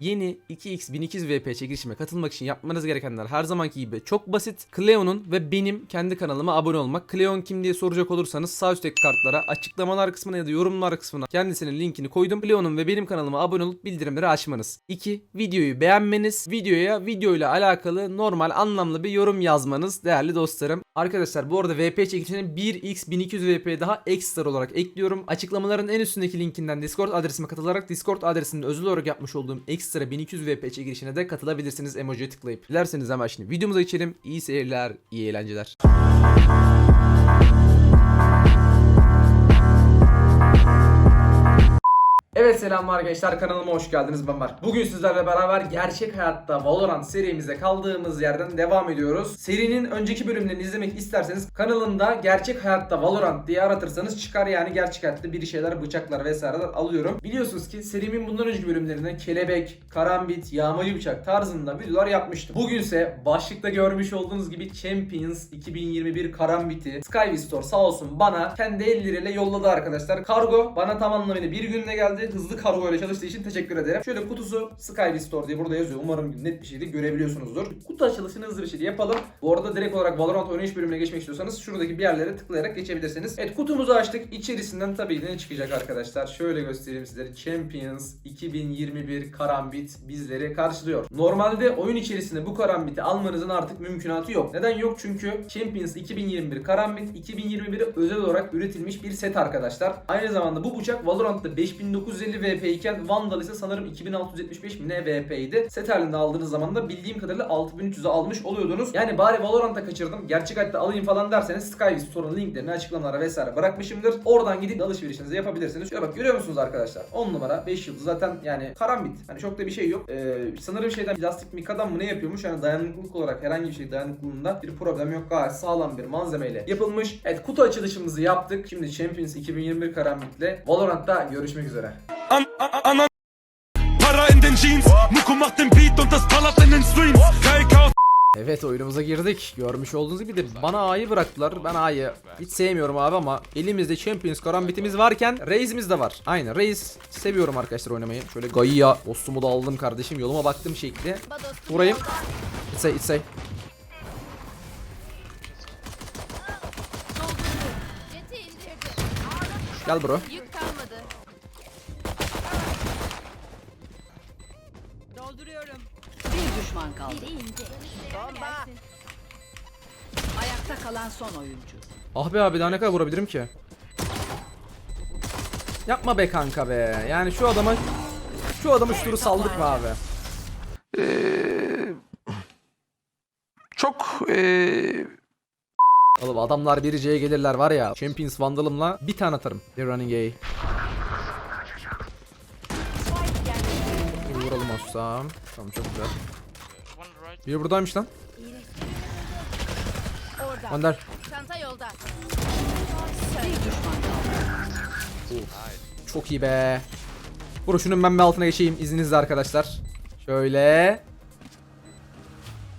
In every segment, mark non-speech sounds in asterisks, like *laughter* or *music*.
Yeni 2x 1200 VP çekilişime katılmak için yapmanız gerekenler her zamanki gibi çok basit. Cleo'nun ve benim kendi kanalıma abone olmak. Cleon kim diye soracak olursanız sağ üstteki kartlara, açıklamalar kısmına ya da yorumlar kısmına kendisinin linkini koydum. Cleo'nun ve benim kanalıma abone olup bildirimleri açmanız. 2. Videoyu beğenmeniz. Videoya videoyla alakalı normal anlamlı bir yorum yazmanız değerli dostlarım. Arkadaşlar bu arada VP çekilişine 1x 1200 VP daha ekstra olarak ekliyorum. Açıklamaların en üstündeki linkinden Discord adresime katılarak Discord adresinde özel olarak yapmış olduğum ekstra 1200 VP çekilişine de katılabilirsiniz emojiye tıklayıp. Dilerseniz hemen şimdi videomuza geçelim. İyi seyirler, iyi eğlenceler. Evet selamlar arkadaşlar kanalıma hoş geldiniz ben Mark. Bugün sizlerle beraber gerçek hayatta Valorant serimize kaldığımız yerden devam ediyoruz. Serinin önceki bölümlerini izlemek isterseniz kanalımda gerçek hayatta Valorant diye aratırsanız çıkar yani gerçek hayatta bir şeyler bıçaklar vesaireler alıyorum. Biliyorsunuz ki serimin bundan önceki bölümlerinde kelebek, karambit, yağmacı bıçak tarzında videolar yapmıştım. Bugünse başlıkta görmüş olduğunuz gibi Champions 2021 karambiti Sky Store sağ olsun bana kendi elleriyle yolladı arkadaşlar. Kargo bana tam anlamıyla bir günde geldi. Hızlı kargo ile çalıştığı için teşekkür ederim. Şöyle kutusu Sky Store diye burada yazıyor. Umarım net bir şekilde görebiliyorsunuzdur. Kutu açılışını hızlı bir şekilde yapalım. Bu arada direkt olarak Valorant oynayış bölümüne geçmek istiyorsanız şuradaki bir yerlere tıklayarak geçebilirsiniz. Evet kutumuzu açtık. İçerisinden tabii ne çıkacak arkadaşlar? Şöyle göstereyim sizlere. Champions 2021 Karambit bizleri karşılıyor. Normalde oyun içerisinde bu karambiti almanızın artık mümkünatı yok. Neden yok? Çünkü Champions 2021 Karambit 2021'e özel olarak üretilmiş bir set arkadaşlar. Aynı zamanda bu bıçak Valorant'ta 5950 VP iken Vandal ise sanırım 2675 mi ne VP idi. Set halinde aldığınız zaman da bildiğim kadarıyla 6300'e almış oluyordunuz. Yani bari Valorant'a kaçırdım. Gerçek hayatta alayım falan derseniz Sky Store'un linklerini açıklamalara vesaire bırakmışımdır. Oradan gidip alışverişinizi yapabilirsiniz. Şöyle bak görüyor musunuz arkadaşlar? 10 numara 5 yıldız zaten yani karambit. Hani çok da bir şey yok. Ee, sanırım şeyden plastik mikadan mı ne yapıyormuş? Yani dayanıklılık olarak herhangi bir şey dayanıklılığında bir problem yok. Gayet sağlam bir malzemeyle yapılmış. Evet kutu açılışımızı yaptık. Şimdi Champions 2021 karambitle Valorant'ta görüşmek üzere. An, an, an, Para in den Jeans, Muko macht den Beat und das ballert in den Streams. KK Evet oyunumuza girdik. Görmüş olduğunuz gibi de bana A'yı bıraktılar. Ben A'yı hiç sevmiyorum abi ama elimizde Champions karambitimiz varken Raze'imiz de var. Aynen Raze seviyorum arkadaşlar oynamayı. Şöyle Gaia dostumu da aldım kardeşim. Yoluma baktım şekli. Vurayım. Jeti indirdi. Gel bro. Dolduruyorum. Bir düşman kaldı. Biri indi. Bomba. Ayakta kalan son oyuncu. Ah be abi daha ne kadar vurabilirim ki? Yapma be kanka be. Yani şu adama şu adama şu turu saldık mı abi? Çok eee Oğlum adamlar bir C'ye gelirler var ya. Champions Vandal'ımla bir tane atarım. Bir running A. Assam. Tamam çok güzel. Biri buradaymış lan. Orada. Önder. Çanta yolda. Bir düşman kaldı. Çok iyi be. Vur şunun ben bir altına geçeyim izninizle arkadaşlar. Şöyle.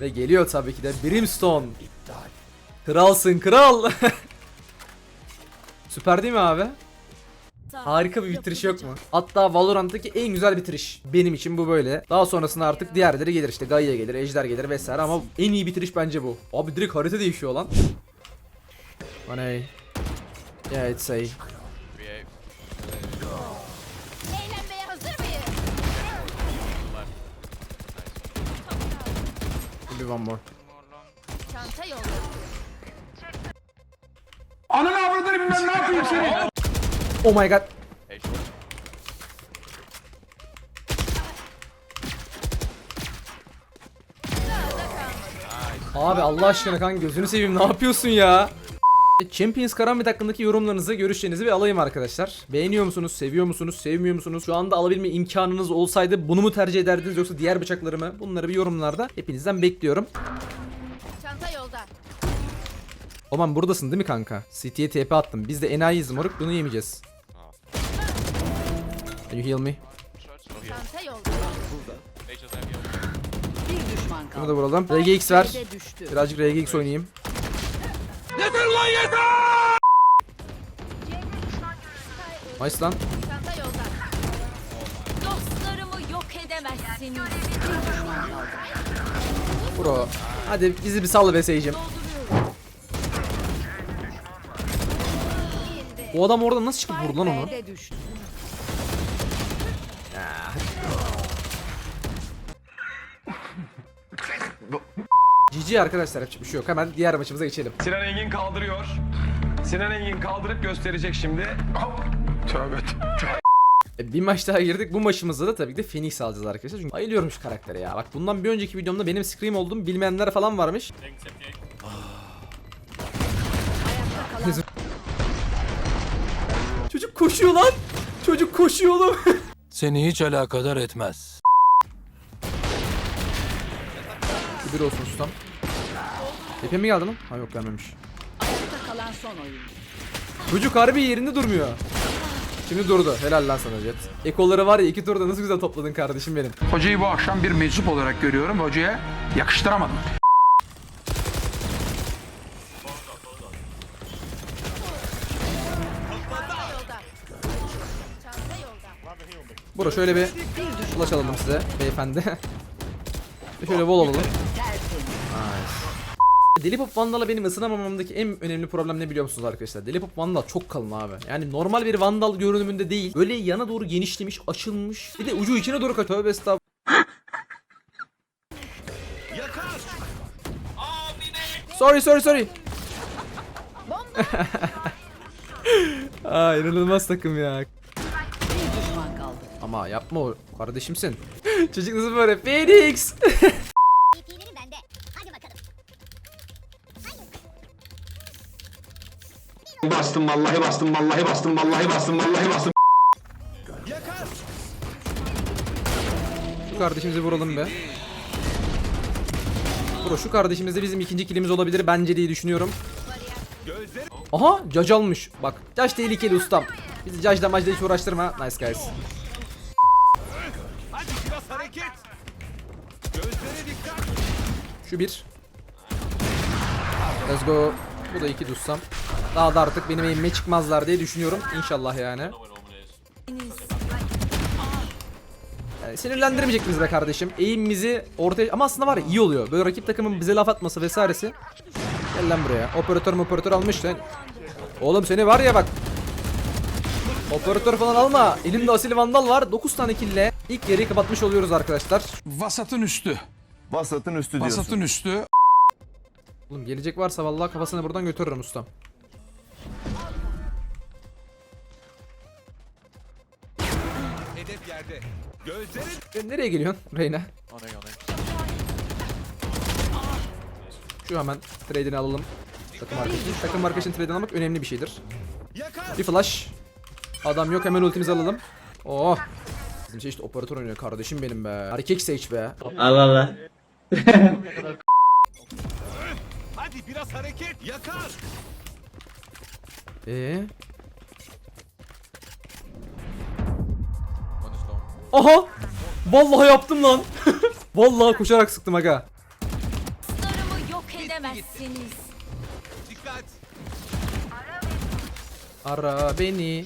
Ve geliyor tabii ki de Brimstone. Kralsın kral. *laughs* Süper değil mi abi? Harika bir bitiriş yok mu? Hatta Valorant'taki en güzel bitiriş. Benim için bu böyle. Daha sonrasında artık diğerleri gelir işte. Gaia gelir, Ejder gelir vesaire ama en iyi bitiriş bence bu. Abi direkt harita değişiyor lan. Hani Yeah, it's a? Maybe one more. Oh my god. Abi Allah aşkına kanka gözünü seveyim ne yapıyorsun ya? Champions Karambit hakkındaki yorumlarınızı, görüşlerinizi bir alayım arkadaşlar. Beğeniyor musunuz, seviyor musunuz, sevmiyor musunuz? Şu anda alabilme imkanınız olsaydı bunu mu tercih ederdiniz yoksa diğer bıçakları mı? Bunları bir yorumlarda hepinizden bekliyorum. Çanta yolda. Oman buradasın değil mi kanka? City'ye TP attım. Biz de enayiyiz moruk bunu yemeyeceğiz. Can you heal me? Çanta yolda. Bir düşman Bunu kaldı. da vuralım. RGX ver. B'de düştü. Birazcık RGX oynayayım. Nice lan. Çanta yolda. Dostlarımı yok. Bro. Hadi bizi bir sal be Sage'im. O adam orada nasıl çıkıp vurdu lan onu? B'de düştü. GG arkadaşlar yapacak bir şey yok. Hemen diğer maçımıza geçelim. Sinan Engin kaldırıyor. Sinan Engin kaldırıp gösterecek şimdi. Hop. Tövbe tövbe. E, Bir maç daha girdik. Bu maçımızda da tabii ki de Phoenix alacağız arkadaşlar. Çünkü bayılıyorum şu karaktere ya. Bak bundan bir önceki videomda benim Scream olduğumu bilmeyenler falan varmış. Çocuk koşuyor lan. Çocuk koşuyor oğlum. Seni hiç alakadar etmez. Bir olsun ustam. Epe mi geldi lan? Ha yok gelmemiş. Ayakta kalan son oyuncu. Çocuk harbi yerinde durmuyor. Şimdi durdu. Helal lan sana Jet. Ekoları var ya iki turda nasıl güzel topladın kardeşim benim. Hocayı bu akşam bir meczup olarak görüyorum. Hocaya yakıştıramadım. Bro şöyle bir flash alalım size beyefendi. *laughs* şöyle wall alalım. Tertemiz. Deli Pop Vandal'a benim ısınamamamdaki en önemli problem ne biliyor musunuz arkadaşlar? Deli Pop Vandal çok kalın abi. Yani normal bir Vandal görünümünde değil. Böyle yana doğru genişlemiş, açılmış. Bir de ucu içine doğru kaçıyor. Tövbe estağfurullah. sorry sorry sorry. *laughs* Aa inanılmaz takım ya. Bir düşman kaldı. Ama yapma o kardeşimsin. *laughs* Çocuk nasıl böyle? Phoenix. *laughs* Bastım vallahi bastım vallahi bastım vallahi bastım vallahi bastım. Şu kardeşimizi vuralım be. Bro şu kardeşimiz de bizim ikinci kilimiz olabilir bence diye düşünüyorum. Aha Judge almış. Bak Judge tehlikeli ustam. Bizi Judge'da macda hiç uğraştırma. Nice guys. Şu bir. Let's go. Bu da iki ustam. Daha da artık benim eğimime çıkmazlar diye düşünüyorum. İnşallah yani. Yani sinirlendirmeyecektiniz be kardeşim. Eğimimizi ortaya... Ama aslında var ya iyi oluyor. Böyle rakip takımın bize laf atması vesairesi. Gel lan buraya. Operatör operatör almış lan. Oğlum seni var ya bak. Operatör falan alma. Elimde asil vandal var. 9 tane kille. İlk yarıyı kapatmış oluyoruz arkadaşlar. Vasatın üstü. Vasatın üstü diyorsun. Vasatın üstü. Oğlum gelecek varsa vallahi kafasını buradan götürürüm ustam. Hedef yerde. Gözlerin E, nereye geliyorsun Reyna? Şu hemen trade'ini alalım. Takım arkadaşın. Takım arkadaşın trade'ini almak önemli bir şeydir. yakar. Bir flash. Adam yok hemen ultimizi alalım. Oh. Bizim şey işte operatör oynuyor kardeşim benim be. Erkek Sage be. Hadi biraz hareket. Yakar. Ee? Aha! Vallahi yaptım lan. *laughs* Vallahi koşarak sıktım aga. Dostlarımı yok edemezsiniz. Dikkat. Ara beni.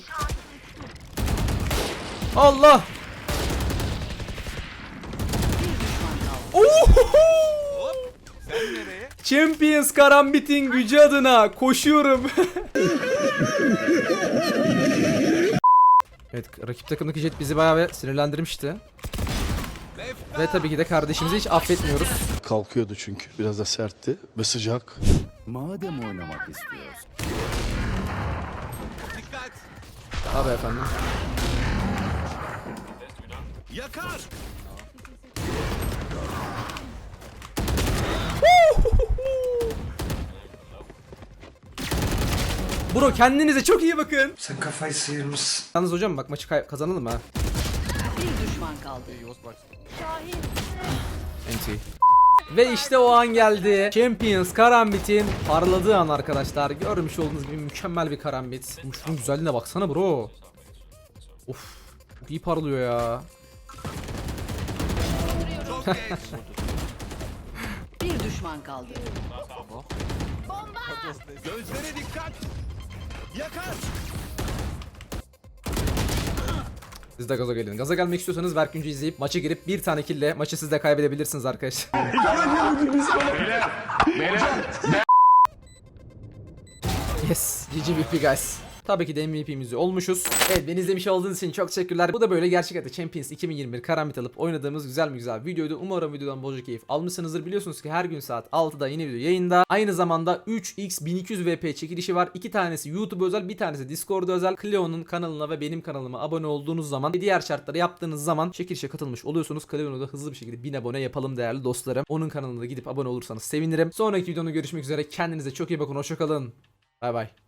Allah! Ohoho! Sen nereye? Champions Karambit'in gücü adına koşuyorum. *laughs* evet rakip takımdaki jet bizi bayağı bir sinirlendirmişti. Ve tabii ki de kardeşimizi hiç affetmiyoruz. Kalkıyordu çünkü. Biraz da sertti ve sıcak. Madem oynamak istiyorsun. Dikkat. Abi efendim. Yakar. Kendinize çok iyi bakın. Sen kafayı sıyırmışsın. Yalnız hocam bak maçı kazanalım ha. Bir düşman kaldı. NT. Ve işte o an geldi. Champions Karambit'in parladığı an arkadaşlar. Görmüş olduğunuz gibi mükemmel bir karambit. Oğlum Şunun güzelliğine baksana bro. Of. Çok iyi parlıyor ya. Bir düşman kaldı. Gözlere dikkat. Yakar. Siz de gaza gelin. Gaza gelmek istiyorsanız Berküncü izleyip maçı girip bir tane kille maçı siz de kaybedebilirsiniz arkadaşlar. *laughs* Yes. GG VP guys. Tabii ki de MVP'mizi olmuşuz. Evet beni izlemiş olduğunuz için çok teşekkürler. Bu da böyle gerçek hayatta Champions 2021 karamit alıp oynadığımız güzel mi güzel videoydu. Umarım videodan bolca keyif almışsınızdır. Biliyorsunuz ki her gün saat 6'da yeni video yayında. Aynı zamanda 3x 1200 VP çekilişi var. İki tanesi YouTube özel bir tanesi Discord özel. Cleo'nun kanalına ve benim kanalıma abone olduğunuz zaman ve diğer şartları yaptığınız zaman çekilişe katılmış oluyorsunuz. Cleo'nu da hızlı bir şekilde 1000 abone yapalım değerli dostlarım. Onun kanalına da gidip abone olursanız sevinirim. Sonraki videoda görüşmek üzere. Kendinize çok iyi bakın. Hoşçakalın. Bay bay.